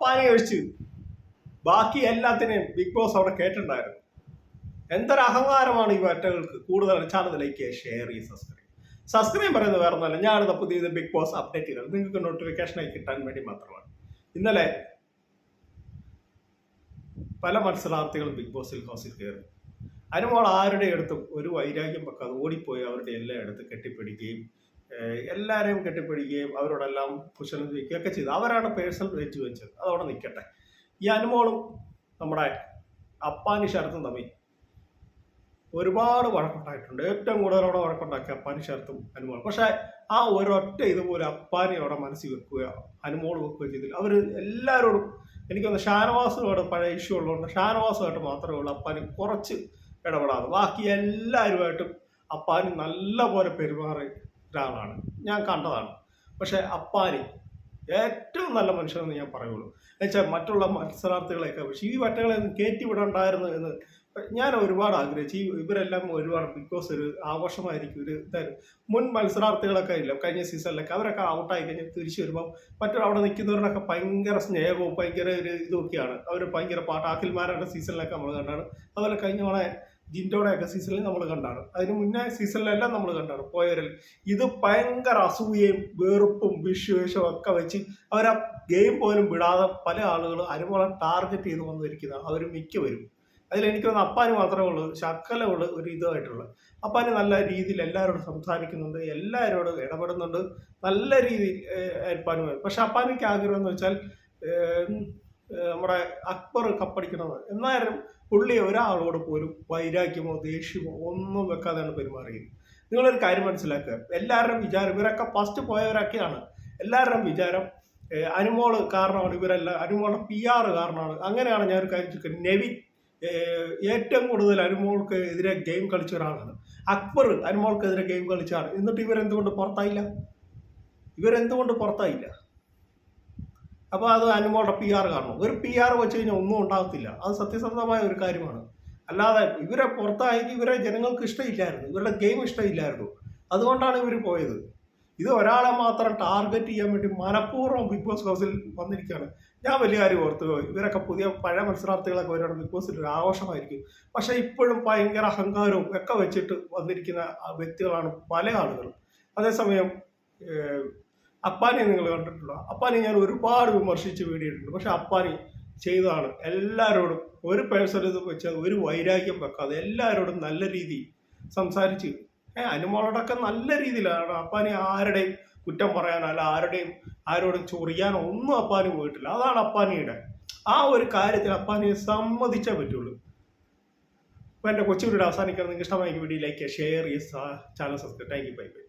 പാനി കഴിച്ച് ബാക്കി എല്ലാത്തിനെയും ബിഗ് ബോസ് അവിടെ കേട്ടിട്ടുണ്ടായിരുന്നു. എന്തൊരു അഹങ്കാരമാണ് ഈ ഒറ്റകൾക്ക് കൂടുതൽ ചാനൽ ലൈക്ക് ഷെയർ ചെയ്യുക സബ്സ്ക്രൈബ് സബ്സ്ക്രൈബ് പറയുന്നത് വേറെ ഒന്നല്ല ഞാനിത് പുതിയ ബിഗ് ബോസ് അപ്ഡേറ്റുകൾ നിങ്ങൾക്ക് നോട്ടിഫിക്കേഷനായി കിട്ടാൻ വേണ്ടി മാത്രമാണ്. ഇന്നലെ പല മത്സരാർത്ഥികളും ബിഗ് ബോസിൽ ഹൗസിൽ കയറി. അനുമോൾ ആരുടെ അടുത്തും ഒരു വൈരാഗ്യം വെക്കാതെ ഓടിപ്പോയി അവരുടെ എല്ലാ അടുത്ത് കെട്ടിപ്പിടിക്കുകയും എല്ലാവരെയും കെട്ടിപ്പിടിക്കുകയും അവരോടെല്ലാം കുശലം ചോദിക്കുകയും ഒക്കെ ചെയ്തു. അവരാണ് പേഴ്സണൽ വെച്ച് വെച്ചത്. അതവിടെ നിൽക്കട്ടെ. ഈ അനുമോളും നമ്മുടെ അപ്പാനി ശരത്തും തമ്മിൽ ഒരുപാട് വഴക്കുണ്ടായിട്ടുണ്ട്. ഏറ്റവും കൂടുതൽ അവിടെ വഴക്കുണ്ടാക്കിയ അപ്പാനി ശരത്തും അനുമോളും. പക്ഷേ ആ ഒരൊറ്റ ഇതുപോലെ അപ്പാനി അവിടെ മനസ്സിൽ വെക്കുക അനുമോൾ വെക്കുകയോ ചെയ്തില്ല. അവർ എല്ലാവരോടും എനിക്കൊന്ന് ഷാനവാസുമായിട്ട് പഴയ ഇഷ്യൂ ഉള്ളതുകൊണ്ട് ഷാനവാസുമായിട്ട് മാത്രമേ ഉള്ളൂ അപ്പാനി കുറച്ച് ഇടപെടാതെ ബാക്കി എല്ലാവരുമായിട്ടും അപ്പാനി നല്ല പോലെ പെരുമാറിയ ഒരാളാണ് ഞാൻ കണ്ടതാണ്. പക്ഷേ അപ്പാരി ഏറ്റവും നല്ല മനുഷ്യനെന്ന് ഞാൻ പറയുള്ളൂ. എന്നുവെച്ചാൽ മറ്റുള്ള മത്സരാർത്ഥികളെയൊക്കെ പക്ഷേ ഈ വറ്റകളെ ഒന്ന് കയറ്റി വിടണ്ടായിരുന്നു എന്ന് ഞാൻ ഒരുപാട് ആഗ്രഹിച്ചു. ഈ ഇവരെല്ലാം ഒരുപാട് ബിക്കോസ് ഒരു ആഘോഷമായിരിക്കും. ഒരു ഇതായിരുന്നു മുൻ മത്സരാർത്ഥികളൊക്കെ ഇല്ല. കഴിഞ്ഞ സീസണിലൊക്കെ അവരൊക്കെ ഔട്ടായി കഴിഞ്ഞ് തിരിച്ചു വരുമ്പോൾ മറ്റൊരു അവിടെ നിൽക്കുന്നവരൊക്കെ ഭയങ്കര സ്നേഹവും ഭയങ്കര ഒരു ഇതൊക്കെയാണ് അവർ ഭയങ്കര പാട്ട് അഖിൽമാരുടെ സീസണിലൊക്കെ നമ്മൾ കണ്ടാണ്. അതുപോലെ കഴിഞ്ഞ തവണ ജിൻഡോയുടെ ഒക്കെ സീസണിൽ നമ്മൾ കണ്ടാണ്. അതിന് മുന്നേ സീസണിലെല്ലാം നമ്മൾ കണ്ടാണ്. പോയവരിൽ ഇത് ഭയങ്കര അസൂയയും വെറുപ്പും വിഷുവേഷവും ഒക്കെ വെച്ച് അവർ ആ ഗെയിം പോലും വിടാതെ പല ആളുകൾ അനുമോളം ടാർഗറ്റ് ചെയ്ത് വന്നിരിക്കുന്നതാണ്. അവർ മിക്കവരും. അതിൽ എനിക്ക് തോന്നുന്നു അപ്പാന് മാത്രമേ ഉള്ളൂ. ശക്കലമുള്ള ഒരു ഇതായിട്ടുള്ളത് അപ്പാന് നല്ല രീതിയിൽ എല്ലാവരോടും സംസാരിക്കുന്നുണ്ട്. എല്ലാവരോടും ഇടപെടുന്നുണ്ട്. നല്ല രീതിയിൽ അപ്പാന് പക്ഷെ അപ്പാനിക്ക് ആഗ്രഹം എന്ന് വെച്ചാൽ നമ്മുടെ അക്ബർ കപ്പടിക്കുന്നത് എന്നാലും പുള്ളി ഒരാളോട് പോലും വൈരാഗ്യമോ ദേഷ്യമോ ഒന്നും വെക്കാതെയാണ് പെരുമാറിയത് നിങ്ങളൊരു കാര്യം മനസ്സിലാക്കുക. എല്ലാവരുടെയും വിചാരം ഇവരൊക്കെ ഫസ്റ്റ് പോയവരൊക്കെയാണ്. എല്ലാവരുടെയും വിചാരം അനുമോൾ കാരണമാണ് ഇവരെല്ലാം അനുമോളുടെ പി ആർ കാരണമാണ്. അങ്ങനെയാണ് ഞാൻ ഒരു കാര്യം ചോദിക്കുന്നത് നെവിൻ ഏറ്റവും കൂടുതൽ അനുമോൾക്ക് എതിരെ ഗെയിം കളിച്ച ഒരാളാണ്. അക്ബർ അനുമോൾക്കെതിരെ ഗെയിം കളിച്ചാണ് എന്നിട്ട് ഇവരെന്തുകൊണ്ട് പുറത്തായില്ല? ഇവരെന്തുകൊണ്ട് പുറത്തായില്ല? അപ്പോൾ അത് അനുമോളുടെ പി ആർ കാരണം ഒരു പി ആർ വെച്ച് കഴിഞ്ഞാൽ ഒന്നും ഉണ്ടാകത്തില്ല. അത് സത്യസന്ധമായ ഒരു കാര്യമാണ്. അല്ലാതെ ഇവരെ പുറത്തായെങ്കിൽ ഇവരെ ജനങ്ങൾക്ക് ഇഷ്ടമില്ലായിരുന്നു. ഇവരുടെ ഗെയിം ഇഷ്ടമില്ലായിരുന്നു. അതുകൊണ്ടാണ് ഇവർ പോയത്. ഇത് ഒരാളെ മാത്രം ടാർഗറ്റ് ചെയ്യാൻ വേണ്ടി മനഃപൂർവം ബിഗ് ബോസ് ഹൗസിൽ വന്നിരിക്കുകയാണ്. ഞാൻ വലിയ കാര്യം ഓർത്തു ഇവരൊക്കെ പുതിയ പഴയ മത്സരാർത്ഥികളൊക്കെ വരികയാണ് ബിഗ് ബോസിൽ ഒരു ആഘോഷമായിരിക്കും. പക്ഷെ ഇപ്പോഴും ഭയങ്കര അഹങ്കാരവും ഒക്കെ വെച്ചിട്ട് വന്നിരിക്കുന്ന വ്യക്തികളാണ് പല ആളുകളും. അതേസമയം അപ്പാനെ നിങ്ങൾ കണ്ടിട്ടുണ്ടോ? അപ്പാനെ ഞാൻ ഒരുപാട് വിമർശിച്ച് വീടിയിട്ടുണ്ട് പക്ഷെ അപ്പാനി ചെയ്തതാണ്. എല്ലാവരോടും ഒരു പേഴ്സണിത് വെച്ചാൽ ഒരു വൈരാഗ്യം വെക്കാതെ എല്ലാവരോടും നല്ല രീതിയിൽ സംസാരിച്ച്. ഏഹ് അനുമോളോടൊക്കെ നല്ല രീതിയിലാണ്. അപ്പാനെ ആരുടെയും കുറ്റം പറയാനോ അല്ല ആരുടെയും ആരോടും ചൊറിയാനോ ഒന്നും അപ്പാനി പോയിട്ടില്ല. അതാണ് അപ്പാനിയുടെ ആ ഒരു കാര്യത്തിൽ അപ്പാനിയെ സമ്മതിച്ചേ പറ്റുള്ളൂ. അപ്പോൾ എന്റെ കൊച്ചു വീഡിയോ അവസാനിക്കാൻ നിങ്ങൾക്ക് ഇഷ്ടമായി വീഡിയോ ലൈക്ക് ഷെയർ ചെയ്യുക channel subscribe thank you bye bye